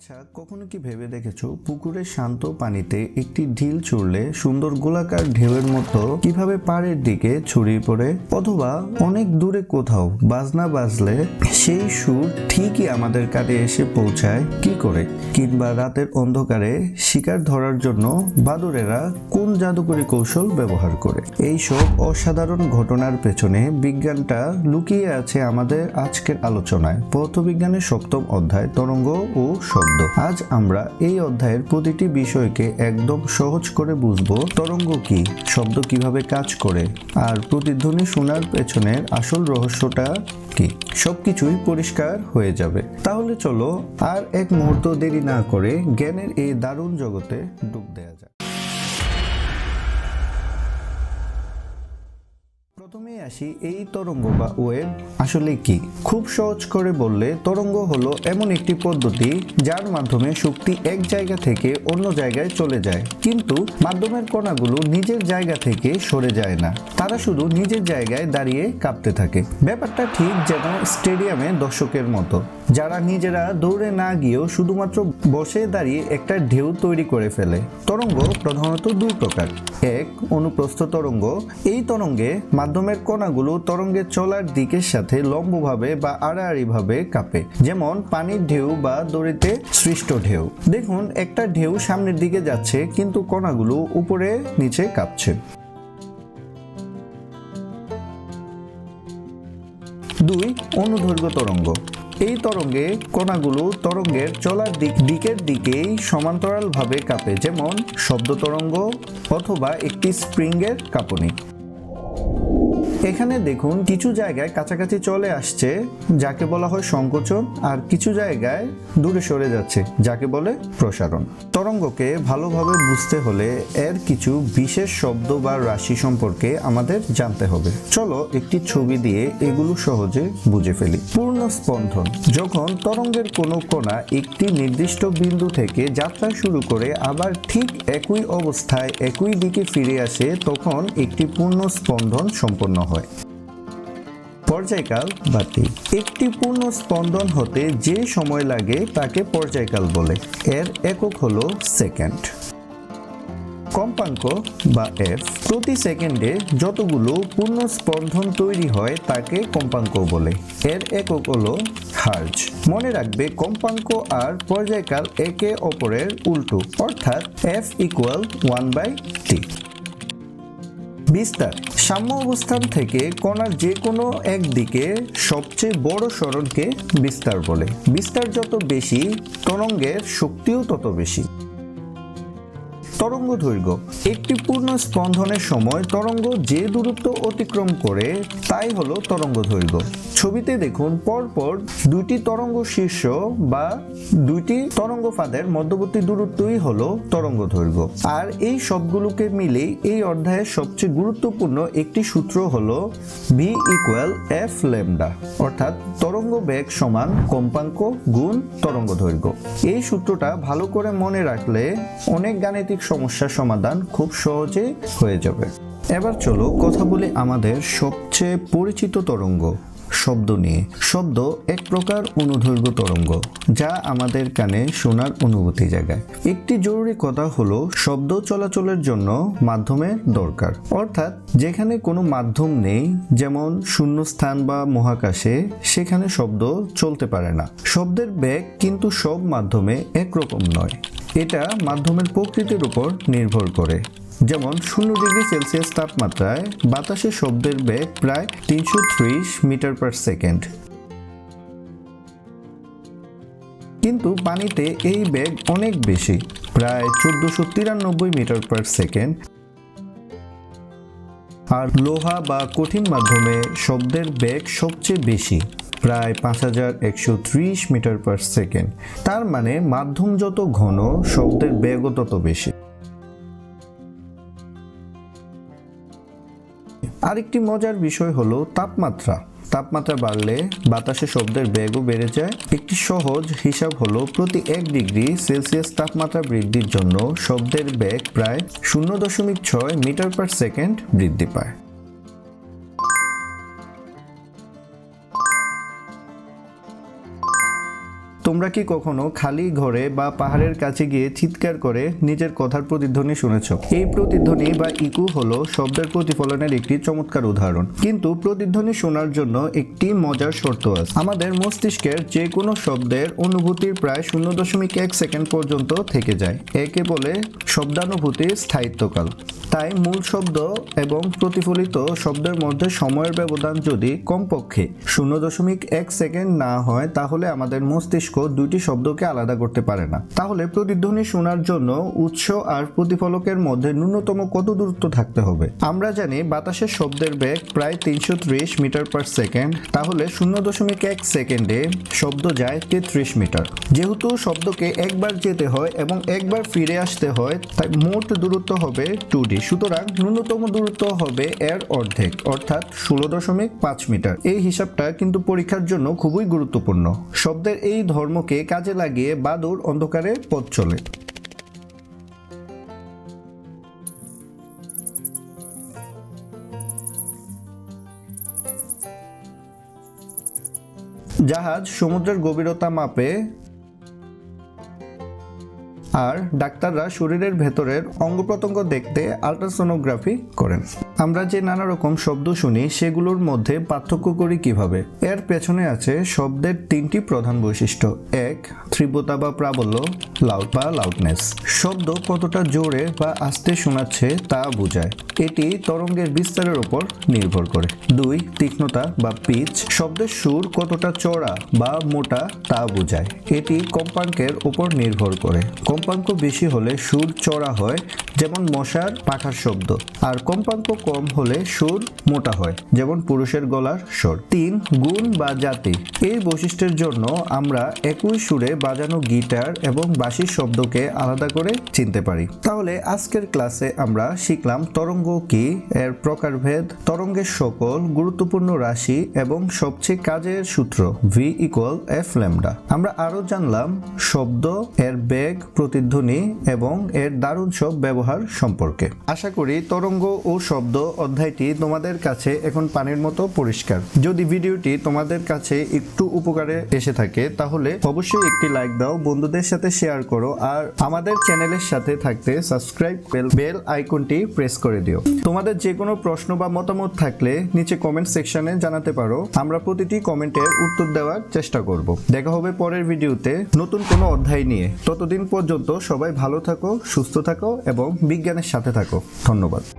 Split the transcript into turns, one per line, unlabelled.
আচ্ছা কখনো কি ভেবে দেখেছ পুকুরের শান্ত পানিতে একটি ঢিল ছুড়লে সুন্দর গোলাকার ঢেউয়ের মতো কীভাবে পাড়ের দিকে ছড়িয়ে পড়ে? অথবা অনেক দূরে কোথাও বাজনা বাজলে সেই সুর ঠিকই আমাদের কানে এসে পৌঁছায় কি করে? কিংবা রাতের অন্ধকারে শিকার ধরার জন্য বাদুরেরা কোন জাদুকরী কৌশল ব্যবহার করে? এইসব অসাধারণ ঘটনার পেছনে বিজ্ঞানটা লুকিয়ে আছে আমাদের আজকের আলোচনায়। পদার্থবিজ্ঞানের সপ্তম অধ্যায়, তরঙ্গ ও শব্দ আজ আমরা এই অধ্যায়ের প্রতিটি বিষয়কে একদম সহজ করে বুঝব। তরঙ্গ কি? শব্দ কীভাবে কাজ করে? আর প্রতিধ্বনি শোনার পেছনের আসল রহস্যটা কি? সবকিছুই পরিষ্কার হয়ে যাবে। তাহলে চলো আর এক মুহূর্ত দেরি না করে জ্ঞানের এই দারুণ জগতে ডুব দেয়া যাক। আসি এই তরঙ্গ বা ওয়েভ আসলে কি? খুব সহজ করে বললে তরঙ্গ হলো এমন একটি পদ্ধতি যার মাধ্যমে শক্তি এক জায়গা থেকে অন্য জায়গায় চলে যায়। কিন্তু মাধ্যমের কণাগুলো নিজের জায়গা থেকে সরে যায় না। তারা শুধু নিজের জায়গায় দাঁড়িয়ে কাঁপতে থাকে। ব্যাপারটা ঠিক যেন স্টেডিয়ামে দর্শকের মতো। যারা নিজেরা দৌড়ে না গিয়েও শুধুমাত্র বসে দাঁড়িয়ে একটা ঢেউ তৈরি করে ফেলে। তরঙ্গ প্রধানত দুই প্রকার। এক, অনুপ্রস্থ তরঙ্গ। এই তরঙ্গে মাধ্যমের কণাগুলো তরঙ্গের চলার দিকের সাথে লম্বভাবে বা আড়াআড়িভাবে কাঁপে। যেমন পানির ঢেউ বা দড়িতে সৃষ্ট ঢেউ। দেখুন, একটা ঢেউ সামনের দিকে যাচ্ছে, কিন্তু কণাগুলো উপরে, নিচে কাঁপছে। দুই, অনুদৈর্ঘ্য তরঙ্গ। এই তরঙ্গে কণাগুলো তরঙ্গের চলার দিক, দিকের দিকেই সমান্তরালভাবে কাঁপে, যেমন শব্দ তরঙ্গ অথবা একটি স্প্রিংয়ের কাঁপুনি। এখানে দেখুন, কিছু জায়গায় কাছাকাছি চলে আসছে, যাকে বলা হয় সংকোচন, আর কিছু জায়গায় দূরে সরে যাচ্ছে, যাকে বলে প্রসারণ। তরঙ্গকে ভালোভাবে বুঝতে হলে এর কিছু বিশেষ শব্দ বা রাশি সম্পর্কে আমাদের জানতে হবে। চলো একটি ছবি দিয়ে এগুলো সহজে বুঝে ফেলি। পূর্ণ স্পন্দন যখন তরঙ্গের কোনো কণা একটি নির্দিষ্ট বিন্দু থেকে যাত্রা শুরু করে আবার ঠিক একই অবস্থায় একই দিকে ফিরে আসে, তখন একটি পূর্ণ স্পন্দন সম্পন্ন হয়। পর্যায়কাল বা টি একটি পূর্ণ স্পন্দন হতে যে সময় লাগে তাকে পর্যায়কাল বলে। এর একক হলো সেকেন্ড। কম্পাঙ্ক বা এফ প্রতি সেকেন্ডে যতগুলো পূর্ণ স্পন্দন তৈরি হয় তাকে কম্পাঙ্ক বলে। এর একক হলো হার্জ। মনে রাখবে কম্পাঙ্ক আর পর্যায়কাল একে অপরের উল্টো, অর্থাৎ F equal one by T. বিস্তার। সাম্য অবস্থান থেকে কণার যে কোনো একদিকে সবচেয়ে বড় সরণকে বিস্তার বলে। বিস্তার যত বেশি, তরঙ্গের শক্তিও তত বেশি। তরঙ্গ দৈর্ঘ্য। একটি পূর্ণ স্পন্দনের সময় তরঙ্গ যে দূরত্ব অতিক্রম করে, তাই হলো তরঙ্গ দৈর্ঘ্য। ছবিতে দেখুন, পরপর দুইটি তরঙ্গ শীর্ষ বা দুইটি তরঙ্গ ফাঁদের মধ্যবর্তী দূরত্বই হলো তরঙ্গ দৈর্ঘ্য। আর এই সবগুলোকে মিলে এই অধ্যায়ের সবচেয়ে গুরুত্বপূর্ণ একটি সূত্র হলো ভি ইকুয়াল এফ ল্যামডা অর্থাৎ তরঙ্গ বেগ সমান কম্পাঙ্ক গুণ তরঙ্গ দৈর্ঘ্য। এই সূত্রটা ভালো করে মনে রাখলে অনেক গাণিতিক সমস্যার সমাধান খুব সহজে হয়ে যাবে। এবার চলো কথা বলি আমাদের সবচেয়ে পরিচিত তরঙ্গ, শব্দ নিয়ে। শব্দ এক প্রকার অনুদৈর্ঘ্য তরঙ্গ, যা আমাদের কানে শোনার অনুভূতি জাগায়। একটি জরুরি কথা হলো, শব্দ চলাচলের জন্য মাধ্যমের দরকার। অর্থাৎ, যেখানে কোনো মাধ্যম নেই, যেমন শূন্যস্থান বা মহাকাশে, সেখানে শব্দ চলতে পারে না। শব্দের বেগ কিন্তু সব মাধ্যমে একরকম নয়। এটা মাধ্যমের প্রকৃতির উপর নির্ভর করে। যেমন শূন্য ডিগ্রি সেলসিয়াস তাপমাত্রায় বাতাসে শব্দের বেগ প্রায় তিনশো ত্রিশ মিটার পার সেকেন্ড। কিন্তু পানিতে এই বেগ অনেক বেশি, প্রায় চোদ্দশো তিরানব্বই মিটার পার সেকেন্ড। আর লোহা বা কঠিন মাধ্যমে শব্দের বেগ সবচেয়ে বেশি। প্রায় পাঁচ হাজার একশো ত্রিশ মিটার পার সেকেন্ড তার মানে মাধ্যম যত ঘন, শব্দের বেগও তত বেশি। আরেকটি মজার বিষয় হলো তাপমাত্রা। তাপমাত্রা বাড়লে বাতাসে শব্দের বেগও বেড়ে যায়। একটি সহজ হিসাব হলো প্রতি এক ডিগ্রি সেলসিয়াস তাপমাত্রা বৃদ্ধির জন্য শব্দের বেগ প্রায় শূন্য দশমিক ছয় মিটার পার সেকেন্ড বৃদ্ধি পায়। তোমরা কি কখনো খালি ঘরে বা পাহাড়ের কাছে গিয়ে চিৎকার করে নিজের কথার প্রতিধ্বনি শুনেছ? এই প্রতিধ্বনি বা ইকু হলো শব্দের প্রতিফলনের একটি চমৎকার উদাহরণ। কিন্তু প্রতিধ্বনি শোনার জন্য একটি মজার শর্ত আছে। আমাদের মস্তিষ্কের যে কোনো শব্দের অনুভূতির প্রায় শূন্য দশমিক এক সেকেন্ড পর্যন্ত থেকে যায়। একে বলে শব্দানুভূতির স্থায়িত্বকাল। তাই মূল শব্দ এবং প্রতিফলিত শব্দের মধ্যে সময়ের ব্যবধান যদি কমপক্ষে শূন্য দশমিক এক সেকেন্ড না হয়, তাহলে আমাদের মস্তিষ্ক দুইটি শব্দকে আলাদা করতে পারে না। তাহলে প্রতিধ্বনি শোনার জন্য উৎস আর প্রতিফলকের মধ্যে ন্যূনতম কত দূরত্ব থাকতে হবে? আমরা জানি বাতাসের শব্দের বেগ প্রায় তিনশো ত্রিশ মিটার পার সেকেন্ড, তাহলে শূন্য দশমিক এক সেকেন্ডে শব্দ যায় তেত্রিশ মিটার। যেহেতু শব্দকে একবার যেতে হয় এবং একবার ফিরে আসতে হয়, তাই মোট দূরত্ব হবে টু ডি সুতরাং ন্যূনতম দূরত্ব হবে এর অর্ধেক, অর্থাৎ ষোলো দশমিক পাঁচ মিটার। এই হিসাবটা কিন্তু পরীক্ষার জন্য খুবই গুরুত্বপূর্ণ। শব্দের এই ধর্মকে কাজে লাগিয়ে বাদুর অন্ধকারে পথ চলে। জাহাজ সমুদ্রের গভীরতা মাপে আর ডাক্তাররা শরীরের ভেতরের অঙ্গ প্রত্যঙ্গ দেখতে আলট্রাসোনোগ্রাফি করেন। আমরা যে নানা রকম শব্দ শুনি, সেগুলোর মধ্যে পার্থক্য করি কীভাবে? এর পেছনে আছে শব্দের তিনটি প্রধান বৈশিষ্ট্য। এক, তীব্রতা বা প্রাবল্য লাউড বা লাউডনেস শব্দ কতটা জোরে বা আস্তে শোনাচ্ছে তা বোঝায়। এটি তরঙ্গের বিস্তারের উপর নির্ভর করে। দুই, তীক্ষ্ণতা বা পিচ শব্দের সুর কতটা চড়া বা মোটা তা বোঝায়। এটি কম্পাঙ্কের উপর নির্ভর করে। কম্পাঙ্ক বেশি হলে সুর চড়া হয়, যেমন মশার পাখার শব্দ। আর কম্পাঙ্ক কম হলে সুর মোটা হয়, যেমন পুরুষের গলার সুর। তিন, গুণ বা জাতি। এই বৈশিষ্ট্যের জন্য আমরা একই সুরে বাজানো গিটার এবং বাঁশির শব্দকে আলাদা করে চিনতে পারি। তাহলে আজকের ক্লাসে আমরা শিখলাম তরঙ্গ কি, এর প্রকারভেদ, তরঙ্গের সকল, গুরুত্বপূর্ণ রাশি এবং সবচেয়ে কাজের সূত্র ভি ইকুয়াল এফ ল্যামডা আমরা আরও জানলাম শব্দ, এর বেগ, প্রতিধ্বনি এবং এর দারুণ সব ব্যবহার সম্পর্কে। আশা করি তরঙ্গ ও শব্দ অধ্যায়টি তোমাদের কাছে এখন পানির মতো পরিষ্কার। যদি ভিডিওটি তোমাদের কাছে একটু উপকারে এসে থাকে, তাহলে অবশ্যই একটি লাইক দাও, বন্ধুদের সাথে শেয়ার করো, আর আমাদের চ্যানেলের সাথে থাকতে সাবস্ক্রাইব বেল আইকনটি প্রেস করে দিও। তোমাদের যে কোনো প্রশ্ন বা মতামত থাকলে নিচে কমেন্ট সেকশনে জানাতে পারো, আমরা প্রতিটি কমেন্টের উত্তর দেওয়ার চেষ্টা করব। দেখা হবে পরের ভিডিওতে নতুন কোনো অধ্যায় নিয়ে। ততদিন পর্যন্ত সবাই ভালো থাকো, সুস্থ থাকো এবং বিজ্ঞানের সাথে থাকো। ধন্যবাদ।